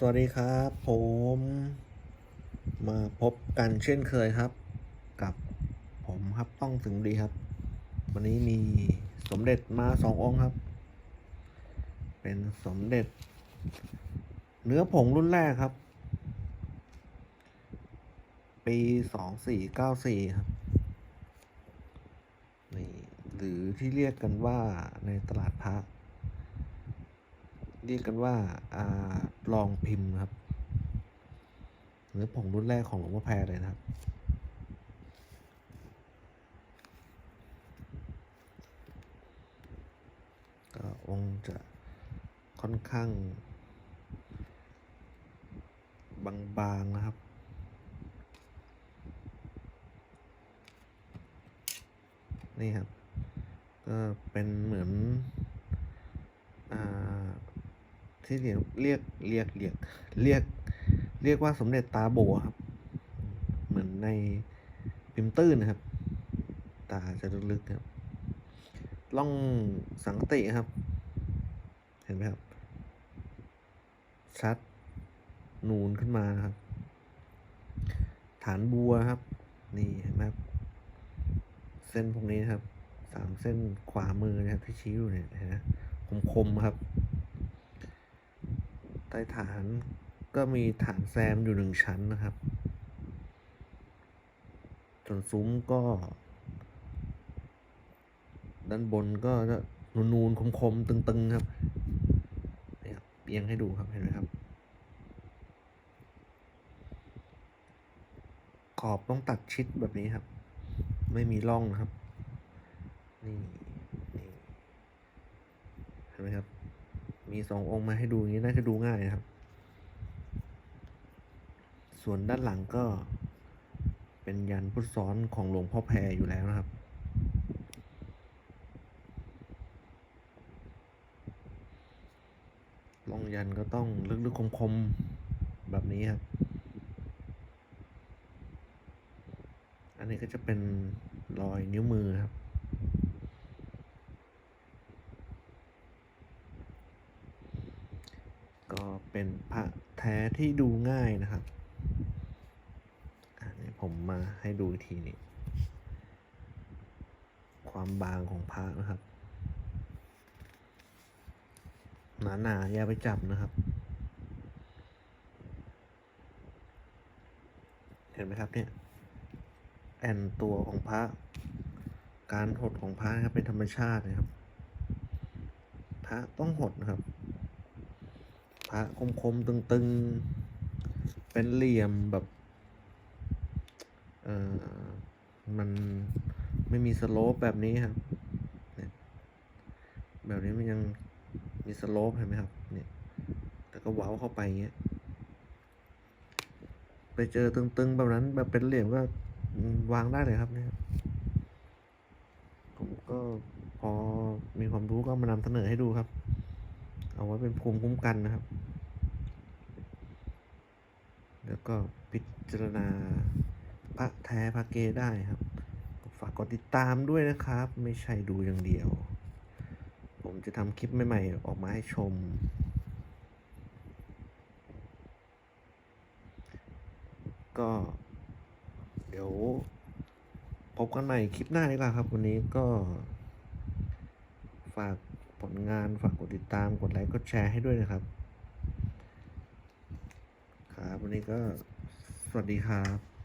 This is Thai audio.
สวัสดีครับผมมาพบกันเช่นเคยครับ กับผมครับต้องถึงดีครับ วันนี้มีสมเด็จมาสององค์ครับ เป็นสมเด็จ เนื้อผงรุ่นแรกครับ ปีสองสี่เก้าสี่ครับนี่หรือที่เรียกกันว่าในตลาดพระ เรียกกันว่าอ่าลองพิมพ์ครับเนื้อผงรุ่นแรกของหลวงพ่อแพรเลยนะครับ ก็องค์จะค่อนข้าง บางๆนะครับนี่ครับ ก็เป็นเหมือน อ่า ที่เรียกเรียกเรียกเรียกเรียกเรียกว่าสมเด็จตาโบครับ เหมือนในพิมพ์ตื้นนะครับ ตาจะลึกๆครับล่องสังกติครับ เห็นไหมครับ ชัด นูนขึ้นมานะครับ ฐานบัวครับ นี่เห็นไหมครับ เส้นพวกนี้นครับ สามเส้นขวามือนะครับที่ชี้อยู่เนี่ยเห็นไหมคมๆครับ ต้ฐานก็มีฐานแซมอยู่หนึ่งชั้นนะครับ ส่วนซุ้มก็ ด้านบนก็จะนูนๆคมๆตึงๆครับนี่ครับเอียงให้ดูครับเห็นไหมครับ ขอบต้องตัดชิดแบบนี้ครับ ไม่มีร่องนะครับ นี่นี่เห็นไหมครับ มีสององค์มาให้ดูอย่างนี้น่าจะดูง่ายนะครับ ส่วนด้านหลังก็เป็นยันพุทธซ้อนของหลวงพ่อแพรอยู่แล้วนะครับ ลองยันก็ต้องลึกๆคมๆแบบนี้ครับ อันนี้ก็จะเป็นรอยนิ้วมือครับ ก็เป็นพระแท้ที่ดูง่ายนะครับอันนี้ผมมาให้ดูทีนี้ความบางของพระนะครับ หนาๆอย่าไปจับนะครับ เห็นไหมครับเนี่ยแอนตัวของพระ การหดของพระนะครับเป็นธรรมชาตินะครับ พระต้องหดนะครับ พระคมๆตึงๆ เป็นเหลี่ยมแบบ เออมันไม่มีสโลปแบบนี้ครับเนี่ยแบบนี้มันยังมีสโลปเห็นไหมครับ เนี่ย แต่ก็เว้าเข้าไปเงี้ย ไปเจอตึงๆ แบบนั้นแบบเป็นเหลี่ยมก็วางได้เลยครับเนี่ยผมก็พอมีความรู้ก็มานำเสนอให้ดูครับ เอาไว้เป็นภูมิคุ้มกันนะครับ แล้วก็พิจารณาพระแท้พระเกได้ครับ ฝากกดติดตามด้วยนะครับ ไม่ใช่ดูอย่างเดียว ผมจะทำคลิปใหม่ๆ ออกมาให้ชม ก็เดี๋ยวพบกันใหม่คลิปหน้าดีกว่าครับ วันนี้ก็ฝาก ลงาน ฝากกดติดตาม กดไลค์ กดแชร์ให้ด้วยนะครับ ครับ วันนี้ก็สวัสดีครับ